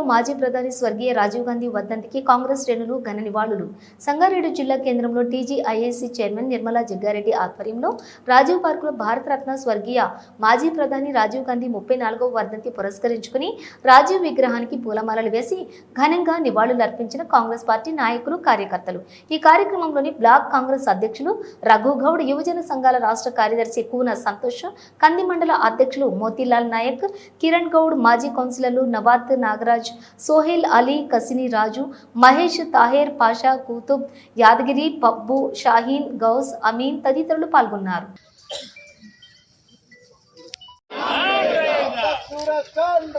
జిల్లాలో మాజీ ప్రధాని స్వర్గీయ రాజీవ్ గాంధీ వర్ధంతికి కాంగ్రెస్ శ్రేణులు ఘన నివాళులు. సంగారెడ్డి జిల్లా కేంద్రంలో టీజీఐఏసీ చైర్మన్ నిర్మలా జగ్గారెడ్డి ఆధ్వర్యంలో రాజీవ్ పార్కులో భారతరత్న స్వర్గీయ మాజీ ప్రధాని రాజీవ్ గాంధీ ముప్పై నాలుగవ వర్ధంతి పురస్కరించుకుని రాజీవ్ విగ్రహానికి పూలమాలలు వేసి ఘనంగా నివాళులు అర్పించిన కాంగ్రెస్ పార్టీ నాయకులు కార్యకర్తలు. ఈ కార్యక్రమంలోని బ్లాక్ కాంగ్రెస్ అధ్యక్షులు రఘుగౌడ్ యువజన సంఘాల రాష్ట్ర కార్యదర్శి కూన సంతోష్ కంది మండల అధ్యక్షులు మోతీలాల్ నాయక్ కిరణ్ గౌడ్ మాజీ కౌన్సిలర్లు నవాత్ నాగరాజ్ సోహెల్ అలీ కసిని రాజు మహేష్ తాహేర్ పాషా కూతుబ్ యాదగిరి పబ్బు షాహీన్ గౌస్ అమీన్ తదితరులు పాల్గొన్నారు सूरज चांद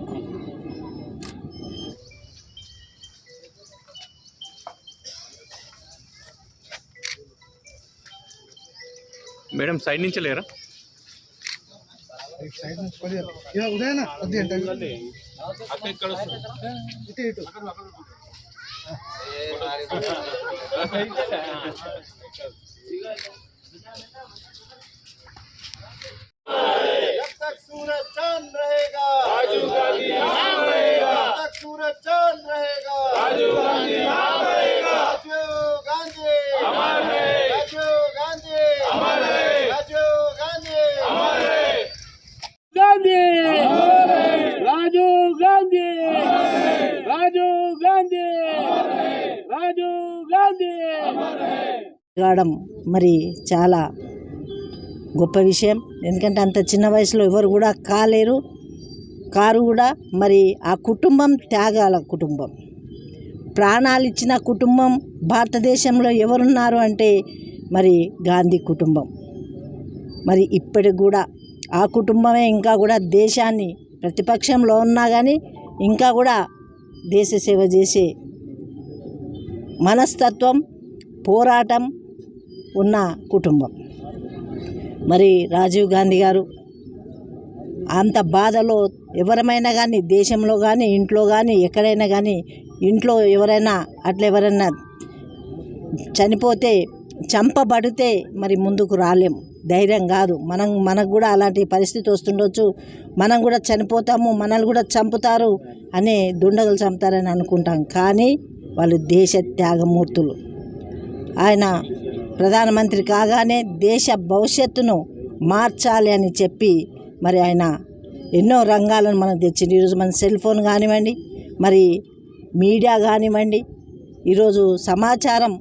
మేడం సైడ్ నుంచి లేరా? సైడ్ నుంచి కొద్దిగా ఇలా ఉదయనా కొద్దిగా అంటే. ఇటు ఇటు. जब కావడం మరి చాలా గొప్ప విషయం. ఎందుకంటే అంత చిన్న వయసులో ఎవరు కూడా కాలేరు. కారు కూడా మరి ఆ కుటుంబం త్యాగాల కుటుంబం. ప్రాణాలు ఇచ్చిన కుటుంబం భారతదేశంలో ఎవరున్నారు అంటే మరి గాంధీ కుటుంబం. మరి ఇప్పటికి కూడా ఆ కుటుంబమే ఇంకా కూడా దేశాన్ని ప్రతిపక్షంలో ఉన్నా కానీ ఇంకా కూడా దేశ సేవ చేసే మనస్తత్వం పోరాటం ఉన్న కుటుంబం. మరి రాజీవ్ గాంధీ గారు అంత బాధలో ఎవరమైనా కానీ దేశంలో కానీ ఇంట్లో కానీ ఎక్కడైనా కానీ ఇంట్లో ఎవరైనా అట్లా ఎవరైనా చనిపోతే చంపబడితే మరి ముందుకు రాలేం. ధైర్యం కాదు. మనం మనకు కూడా అలాంటి పరిస్థితి వస్తుండొచ్చు. మనం కూడా చనిపోతాము మనల్ని కూడా చంపుతారు అనే దుండగులు చంపుతారని అనుకుంటాం. కానీ వాళ్ళు దేశ త్యాగమూర్తులు. ఆయన ప్రధానమంత్రి కాగానే దేశ భవిష్యత్తును మార్చాలి అని చెప్పి మరి ఆయన ఎన్నో రంగాలను మనకు తెచ్చింది ఈరోజు మన సెల్ ఫోన్ కానివ్వండి మరి మీడియా కానివ్వండి ఈరోజు సమాచారం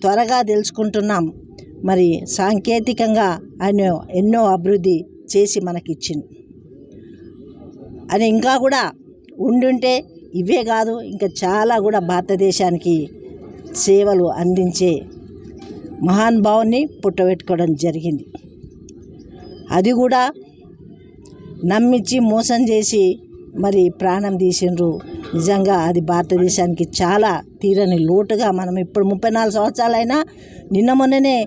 త్వరగా తెలుసుకుంటున్నాం. మరి సాంకేతికంగా ఆయన ఎన్నో అభివృద్ధి చేసి మనకిచ్చింది అని ఇంకా కూడా ఉండుంటే ఇవే కాదు ఇంకా చాలా కూడా భారతదేశానికి సేవలు అందించే మహానుభావుని పుట్టబెట్టుకోవడం జరిగింది. అది కూడా నమ్మించి మోసం చేసి మరి ప్రాణం తీసిండ్రు. నిజంగా అది భారతదేశానికి చాలా తీరని లోటుగా మనం ఇప్పుడు ముప్పై నాలుగు సంవత్సరాలైనా నిన్న మొన్ననే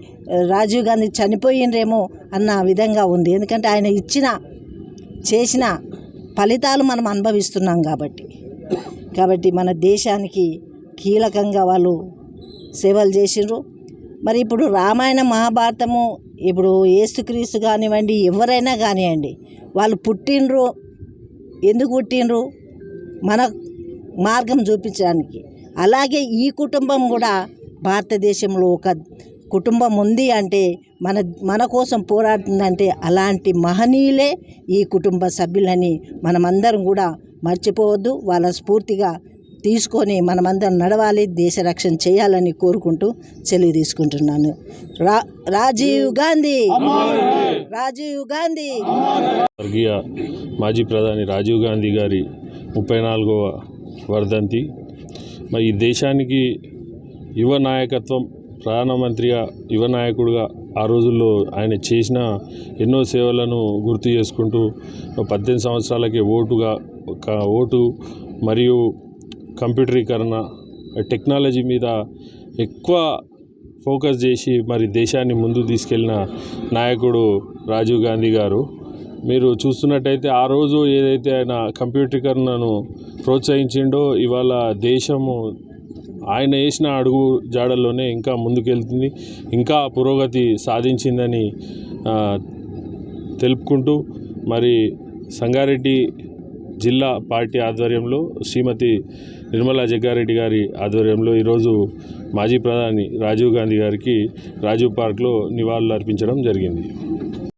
రాజీవ్ గాంధీ చనిపోయిండ్రేమో అన్న విధంగా ఉంది. ఎందుకంటే ఆయన ఇచ్చిన చేసిన ఫలితాలు మనం అనుభవిస్తున్నాం కాబట్టి. కాబట్టి మన దేశానికి కీలకంగా వాళ్ళు సేవలు చేసిండ్రు. మరి ఇప్పుడు రామాయణ మహాభారతము ఇప్పుడు ఏసుక్రీస్తు కానివ్వండి ఎవరైనా కానివ్వండి వాళ్ళు పుట్టినరు ఎందుకు పుట్టినరు మన మార్గం చూపించడానికి. అలాగే ఈ కుటుంబం కూడా భారతదేశంలో ఒక కుటుంబం ఉంది అంటే మన మన కోసం పోరాడుతుందంటే అలాంటి మహనీయులే ఈ కుటుంబ సభ్యులని మనమందరం కూడా మర్చిపోవద్దు. వాళ్ళ స్ఫూర్తిగా తీసుకొని మనమందరం నడవాలి దేశ రక్షణ చేయాలని కోరుకుంటూ సెలవు తీసుకుంటున్నాను. రా రాజీవ్ గాంధీ! రాజీవ్ గాంధీ! స్వర్గీయ మాజీ ప్రధాని రాజీవ్ గాంధీ గారి ముప్పై నాలుగవ వర్ధంతి. మరి ఈ దేశానికి యువ నాయకత్వం ప్రధానమంత్రిగా యువ నాయకుడిగా ఆ రోజుల్లో ఆయన చేసిన ఎన్నో సేవలను గుర్తు చేసుకుంటూ పద్దెనిమిది సంవత్సరాలకే ఓటుగా ఒక ఓటు మరియు కంప్యూటరీకరణ టెక్నాలజీ మీద ఎక్కువ ఫోకస్ చేసి మరి దేశాన్ని ముందు తీసుకెళ్ళిన నాయకుడు రాజీవ్ గాంధీ గారు. మీరు చూస్తున్నట్టయితే ఆ రోజు ఏదైతే ఆయన కంప్యూటరీకరణను ప్రోత్సహించిండో ఇవాళ దేశము ఆయన వేసిన అడుగు జాడల్లోనే ఇంకా ముందుకెళ్తుంది ఇంకా పురోగతి సాధించిందని తెలుపుకుంటూ మరి సంగారెడ్డి జిల్లా పార్టీ ఆధ్వర్యంలో శ్రీమతి నిర్మలా జగ్గారెడ్డి గారి ఆధ్వర్యంలో ఈరోజు మాజీ ప్రధాని రాజీవ్ గాంధీ గారికి రాజీవ్ పార్క్లో నివాళులు అర్పించడం జరిగింది.